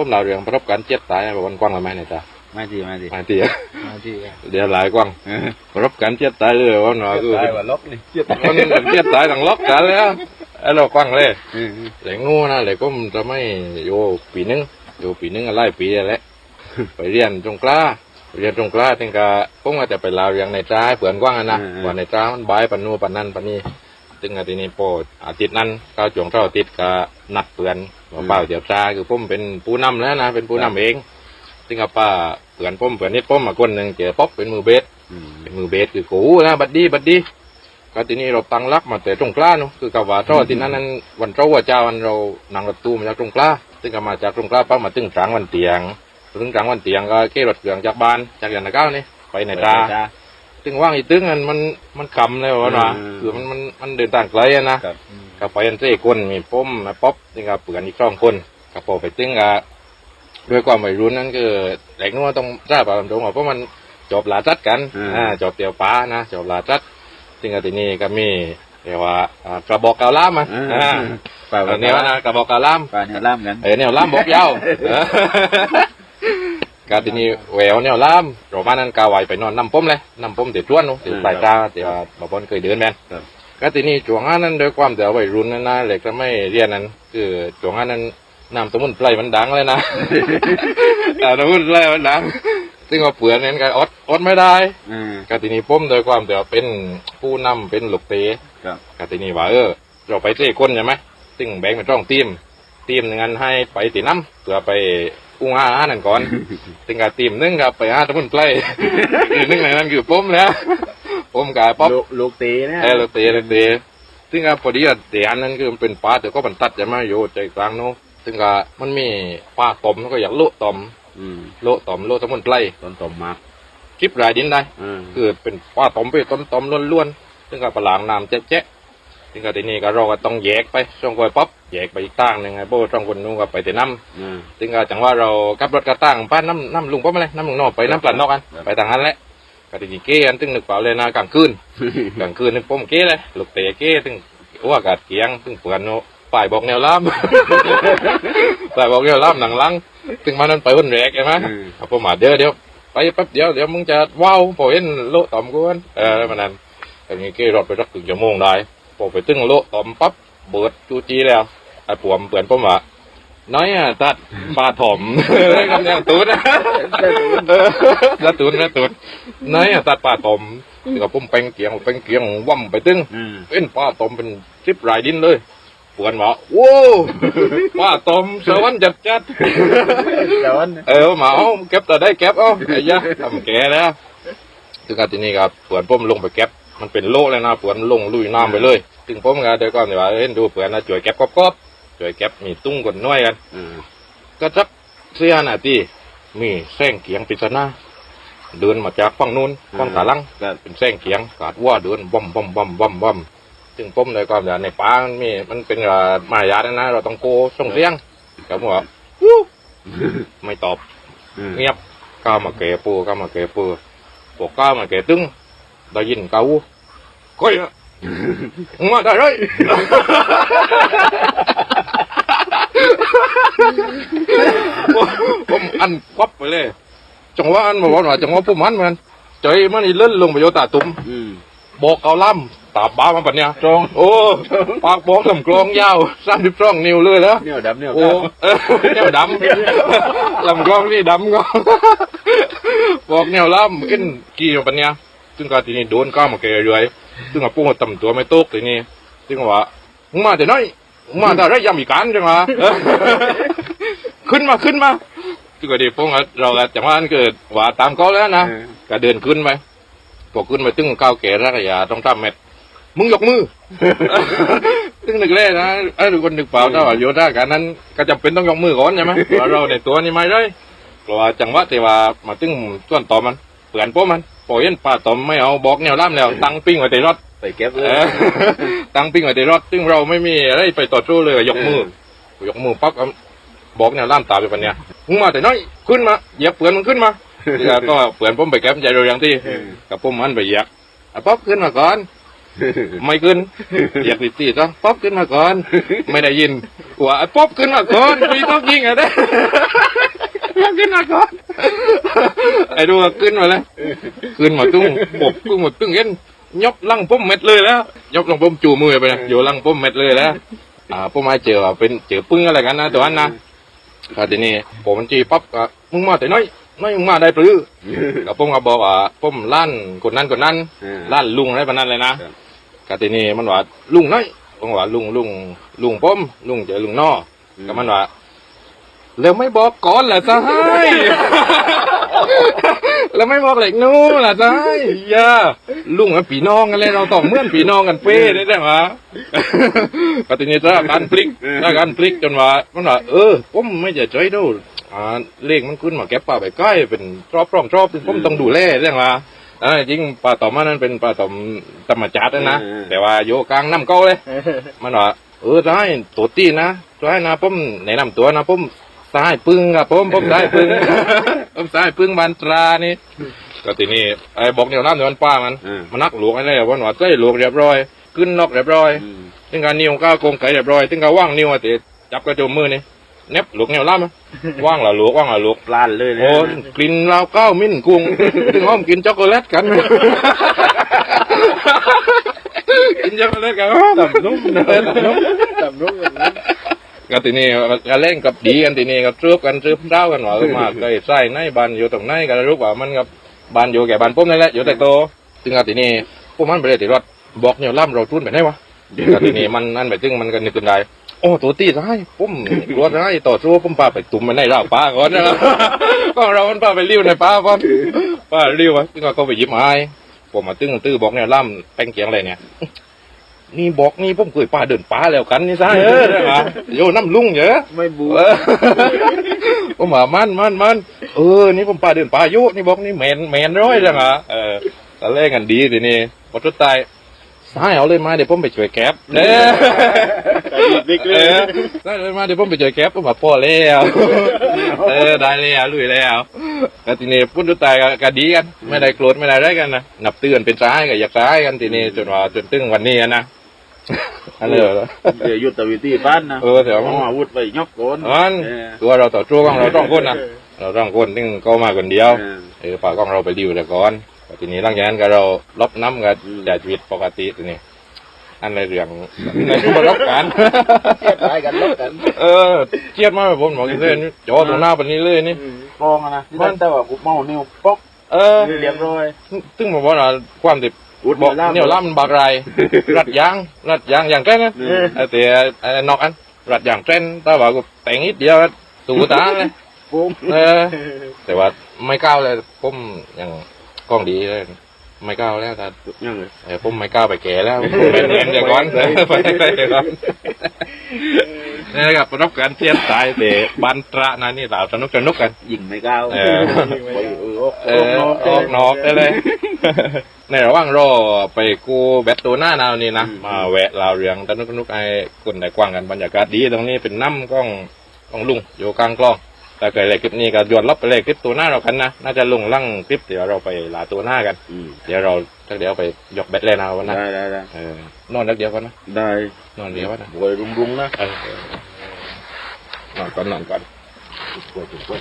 ผมเล่าเรื่องประสบการณ์เจ็บตายให้วันกว้างละไหมเนี่ยจ้าไม่ดีไม่ดีมาตีไม่ดีเดี๋ยวหลายกว้างเออประสบการณ์เจ็บตายเลยว่าหนอคือตายว่าลบนี่เจ็บมันเจ็บตายหลังล็อกกันแล้วไอ้เรากว้างเลยเออเหล็กงูนะเหล็กก็มันจะไม่อยู่ปีนึงอยู่ปีนึงอะไรปีแล้วแหละไปเรียนจงกล้าไปเรียนจงกล้าถึงกะผมก็จะไปลาวเรียงในจ้าให้เผื่อนกว้างอะนะว่าในจ้ามันบายปันนูปันนั่นปันนี้ ถึงอาทิตย์นี้โปรดอาทิตย์นั้นก้าวจวงเท่าอาทิตย์ก็นัดเผื่อนว่าเปล่าเดี๋ยวจ้าคือผมเป็นผู้นำแล้วนะเป็นผู้นำเองถึงกับป้าเผื่อนผมเผื่อนนิดผมมาคนหนึ่งเจอป๊อปเป็นมือเบสเป็นมือเบสคือกูนะบัดดี้บัดดี้ก็ทีนี้เราตั้งรักมาแต่ตรงกล้าเนาะคือกับว่าเจ้าที่นั้นนั้นวันเจ้าว่าเจ้าวันเรานั่งรถตู้มาจากตรงกล้า ซึ่งก็มาจากตรงกล้าปั๊บมาตึงจางวันเตียงถึงจางวันเตียงก็ขี่รถเครื่องจากบ้านจากยันตะเก้านี่ไปในตา ตึงว่างอีตึงมันมันมันคำเลยว่านะคือมันมันมันเดินทางไกลอะนะครับก็ไปกันเจ้คนมีป้มมาป๊อปซึ่งก็เปลือนอีกสองคนก็พอไปตึงก็ด้วยความวัยรุ่นนั้นคือแหลกนัวต้องทราบตรงๆว่าเพราะมันจบลาจัดกันอ่าจบเตียวป้านะจบลาจัดซึ่งก็ทีนี้ก็มีเรียกว่าอ่ากระบอกกาล่ามอะอ่าอ่าป่าอันนี้ว่านะกระบอกกาล่ามป่าเนี่ยล่ามกันเออเนี่ยล่ามบอกยาวเออ ก็ทีนี้แหววเนี่ยล่ามโรมานั้นกาไหวไปนอนน้ำป้มเลยน้ำป้มเดี๋ยวจ้วนนู้เดี๋ยวปลายตาเดี๋ยวบางคนเคยเดินแมนก็ทีนี้ช่วงนั้นด้วยความแต่วัยรุ่นนั้นนะเหล็กก็ไม่เรียนนั้น คือช่วงนั้นน้ำสมุนไพรมันดังเลยนะอ่าสมุนไพรมันดังซึ่งว่าเปลือนนั้นก็อดอดไม่ได้อืมกตินีป้มโดยความแต่ว่าเป็นผู้นำเป็นลูกเตะครับกตินีว่าเออเราไปเตะก้นใช่ไหมซึ่งแบ่งเป็นช่องทีมทีมหนึ่งอันให้ไปตีน้ำเพื่อไป อุ้งอาหารนั่นก่อนซึ่งกับทีมหนึงกับไปหาตะมุนไพรอีกหนึงในนั้นคือป้มแล้วป้มกับป๊อปลูกลูกตีนะเออลูกเตะลูกเตะซึ่งกับพอดีว่าเตะอันนั้นคือมันเป็นปลาแต่ก็บรรทัดใช่ไหมอยู่ใจกลางโน้นซึ่งกับมันมีปลาตอมแล้วก็อยากโละตอมอืมโละตอมโละตะมุนไพรต้นตมมากคลิปรายดินได้อืมคือเป็นป้าต้มไปต้มต้มล้วนๆซึ่งก็ปลางน้ำแจ๊ะ ๆซึ่งก็ทีนี้ก็เราก็ต้องแยกไปช่องกอยป๊อปแยกไปอีกตั้งหนึ่งไงโบ้ช่องคนนู้นก็ไปแต่น้อืมำซึ่งก็จังว่าเราขับรถกระตั้งป้าน้ำน้ำลุงป๊อปอะไรน้ำลุงนอกไปน้ำปลานอกกันครับไปทางนั้นแหละก็ทีนี้เก้กันซึ่งนึกเปล่าเลยนะกลางคืนกลางคืนนึกป้มเก้เลยลูกเตะเก้ซึ่งโอ้อากาศเกียงซึ่งเปลือนโนฝ่ายบอกแนวล่ามฝ่ายบอกแนวล่ามหนังลังซึ่งมานั้นไปวันแรกใช่ไหมอืมเอาผมมาเดี๋ยวเดี๋ยวไปแป๊บเดียวเดี๋ยวมึงจะว้าวพอเห็นโลตอมกูกันเออแล้วมันนั้นแต่นี้กี่รถไปสักถึงชั่วโมงได้ พอไปตึ้งโลตอมปั๊บเบิดจูจีแล้วไอ้ปวมเปื่อนผมว่าน้อยอะตัดปลาถมเลยคำนี้ตูนนะเออแล้วตูนแล้วตูนน้อยอะตัดปลาถมถึงกับผมเป็นเกียงเป็นเกียงว่ำไปตึ้งอืมเป็นปลาตมเป็นชิปรายดินเลยเปื่อนว่าโว้วปลาตมสวรรค์จัดจัดแต่ว่าเออมาเอาเก็บแต่ได้เก็บเอาไอ้ยะทำแกแล้วถึงการที่นี่ครับเปื่อนผมลงไปเก็บ มันเป็นโลเลยนะเปื่อนลงลุยน้ำไปเลยถึงผมก็เดี๋ยวก่อนเดี๋ยวว่าเห็นดูเปื่อนนะช่วยเก็บกอบๆช่วยเก็บมีตุ้งกดน้อยกันอืมก็สักเสียนาทีมีแสงเกียงปริศนาเดินมาจากฝั่งนู้นฝั่งขาลังก็เป็นแสงเกียงกาดว่าเดินบ่มบ่มบ่มบ่มบ่มถึงผมเลยก่อนเดี๋ยวในป่ามันมีมันเป็นเอ่อมารยาทนะ เราต้องโกส่งเสียงกับผมว่าวู้ไม่ตอบอืมเงียบก้าวมาแก่ปูก้าวมาแก่ปูพวกก้าวมาแก่ตึง ได้ยินเขาก้อยอะมึงมาได้เลยผมอันควับไปเลย จังหวะอันมาบอกว่าจังหวะผมอันมันใจมันนี่เล่นลงไปโยตาตุ้มอืมบอกเกาล่ำตาบ้ามันปะเนี่ยตรงโอ้ปากบอกลำกลองยาวสามสิบสองนิ้วเลยแล้วเนี่ยดำเนี่ยโอ้เออแนวดำลำกล้องนี่ดำก็บอกแนวล่ำเอ็นกี่ปัญญา ซึ่งการทีนี้โดนก้าวมาเกยเรื่อยซึ่งอาปุ้งต่ำตัวไม่ตกทีนี้ซึ่งว่ามึงมาแต่น้อยมึงมาแต่ไรยำอีกการจังวะเออขึ้นมาขึ้นมาซึ่งก็ดีปุ้งอะเราก็จังหวะนั้นเกิดว่าตามเขาแล้วนะเออก็เดินขึ้นไปพอขึ้นไปตึ้งก้าวแก่รักยาต้องทำเม็ดมึงยกมือซึ่งนึกแรกนะไอ้ทุกคนนึกเปล่าถ้าว่าโยธาการนั้น ก็จำเป็นต้องยกมือก่อนใช่ไหมเพราะเราในตัวนี่ไม่ได้เพราะว่าจังหวะที่ว่ามาตึ้งส่วนต่อมันเปลี่ยนโป้มัน ปล่อยเห็นป้าต่อมไม่เอาบอกแนวล่ามแล้ว ตั้งปิ้งไว้ในรถไปเก็บเลเอยอตั้งปิ้งไว้ในรถซึ่งเราไม่มีอะไรไปต่อสู้เลยยกมือยกมือปั๊บเอาบอกแนวล่ามตาไปปันเนี้ยมึงมาแต่น้อยขึ้นมาเหยียบเปลือนมันขึ้นมาแล้วก็เปลือนผมไปแก้มใจเร็วอย่างที่เออกับผมมันไปเหยียบอะป๊อปขึ้นมาก่อนไม่ขึ้นอยากติดตีซะป๊อปขึ้นมาก่อน ไม่ได้ยินว่าไอ้ป๊อปขึ้นมาก่อนมีต้องยิงอะเด้ขึ้นมาก่อน ไอ้ดูว่าขึ้นมาแล้วขึ้นมาตุ้งปบขึ้นมาตุ้งเห็นยกลังป้มเม็ดเลยแล้วยกลังป้มจูมือไปนะอยู่ลังป้มเม็ดเลยแล้วอ่าป้มไม้เจอว่าเป็นเจอปึ้งอะไรกันนะตัวนั้นนะก็ทีนี้ผมมันจีปั๊บก็มึงมาแต่น้อยน้อยมึงมาได้ปรือก็ป้มก็บอกว่าป้มล้านคนนั้นคนนั้นอ่าล้านลุงอะไรประนั้นเลยนะครับก็ทีนี้มันว่าลุงน้อยผมว่าลุงลุงลุงป้มลุงเจอลุงนอก็มันว่า แล้วไม่บอกก่อนล่ะจะให้ แล้วไม่บอกเหล็กนู้นล่ะจะให้อย่าลุงกับปีน้องกันเลยเราต้องเหมื่อนปีน้องกันเป้ได้ไหมก็ทีนี้ถ้าการพลิกถ้าการพลิกจนว่ามันว่าเออผมไม่จะใจดูอ่าเลขมันขึ้นมาแก็บป่าไปใกล้เป็นรอบร่องรอบผมต้องดูแลเรื่องว่าอ่าจริงปลาตอมมันนั้นเป็นปลาตอมธรรมชาตินะอืมแต่ว่าโยกลางน้ำเก้าเลย มันว่าเออได้ตัวตีนะได้นะผมแนะนำตัวนะผม สายปึ้งครับผมผมสายปึ้ง ผมสายปึ้งบันตรานี่ก็ทีนี้ไอ้บอกเดี๋ยวน้ำเดี๋ยวมันป้ามันอืม มันนักหลวงไอ้เนี่ยวันว่าใส่หลวงเรียบร้อยขึ้นนอกเรียบร้อยอืมถึงการนิ้วก้าวโกงไก่เรียบร้อยถึงการว่างนิ้วอะเตะจับกระจมมือนี่เน็บหลวงแนวล่ามะว่างเหรอหลวงว่างเหรอหลวง ปลานเลยนะโอ้กลิ่นเราวก้าวมิ้นกุ้ง ถึงห้อมกินช็อกโกแลตกัน กินช็อกโกแลตกันตับนุ่มนะตับนุ่มตับนุ่มแบบนั้น ก็ทีนี้ก็เล่นกับดีกันทีนี้ก็เทือกันเทือเท้ากันว่าเออมาเคยใส่ในบ้านอยู่ตรงไหนก็รู้ว่ามันกับบ้านอยู่แก่บ้านปุ้มนั่นแหละอยู่แต่โตถึงก็ทีนี้พวกมันไปเลยติรถบอกเนี่ยล่ำเราทุนไปไหนวะก็ทีนี้มันนั่นไปถึงมันก็นึกขึ้นได้โอ้ตัวตีร้ายปุ้มกลัวร้ายต่อสู้ปุ้มปลาไปตุ่มไปในราปลาก่อนนะก็เรามันปลาไปริ้วในปลาป้อมปลาริ้ววะถึงก็ไปหยิบไม้ผมมาตึ้งตื้อบอกเนี่ยล่ำแป้งเกียงอะไรเนี่ย นี่บอกนี่ผมเคยปลาเดินปลาแล้วกันนี่ซะเออนะโยน้ำลุงเยอะไม่บูเออผมว่ามันมันมันเออ นี่ผมปลาเดินปลายุนี่บอกนี่แมนแมนร้อยจังอะเออตอนแรกกันดีทีนี้พอทุดตายสายเอาเลยมาเดี๋ยวผมไปช่วยแก๊ปเด้อบิ๊กเลเอยอสายเอาเลยมาเดี๋ยวผมไปช่วยแก๊ปผมว่าพ่อแล้วเออได้แล้วลุยแล้วแล้วทีนี้พุ่นทุดตายก็ก็ดีกัน ไม่ได้โกรธไม่ได้อะไรกันนะนับเตือนเป็นซ้ายก็อยากซ้ายกันทีนี้จนว่าจนตึงวันนี้อะนะ อันนี้เหรอเดี๋ยวหยุดตะวิตีบ้านนะเออเดี๋ยวเอาอาวุธไปยกโกนมันเออตัวเราต่อสู้ของเราต้องคนนะเราต้องคนซึ่งก็มาคนเดียวเออเออปากของเราไปดิวแต่ก่อนแต่ทีนี้หลังจากนั้นก็เราลบน้ำกันอืมจากชีวิตปกติทีนี้อันในเรื่องในประสบการณ์เทียบได้กันลบกัน เออเครียดมากผมบอกเลยนี่จอตรงหน้าปันนี้เลยนี่กองอะนะที่นั่นแต่ว่ากูเมานิ้วป๊อกเออเรียบร้อยซึ่งผมว่าความติด อุดบอกล่ามเนี่ยล่ำบากไรรัดยางรัดยางอย่างแกล้นะเออไอ้แต่ไอ้นอกอันรัดอย่างแกล้นแต่ว่ากูแต่งนิดเดียวตูตาเลยปุ้มเออแต่ว่าไม่ก้าวเลยผมยังกล้องดีเลย ไม่ก้าวแล้วแต่ยังไงเออผมไม่ก้าวไปแก่แล้วผมเป็นเหมือนเดี๋ยวก่อนไปไปเดี๋ยวก่อนนี่นะครับประสบการณ์เทียนตายแต่บันตระนะนี่เราสนุกสนุกกันยิงไม่ก้าวเออเออเออออกนอกได้เลยในระหว่างรอไปกูแบตตัวหน้านาวนี่นะมาแวะลาวเรืองสนุกสนุกไอ้คนไหนกว้างกันบรรยากาศดีตรงนี้เป็นน้ำกล้องกล้องลุงอยู่กลางกล้อง แต่เกิดอะไรคลิปนี้ก็ยวนรับไปเลยคลิปตัวหน้าเรากันนะน่าจะลงลั่งคลิปเดี๋ยวเราไปลาตัวหน้ากัน อืมเดี๋ยวเราทักเดี๋ยวไปยกแบตเลยนะวันนั้นได้ได้ได้เออนอนนักเดียวกันนะได้นอนเดียวกันนะบวยรุงรุงๆนะเออนอนก่อนนอนก่อนบวยจุกบวย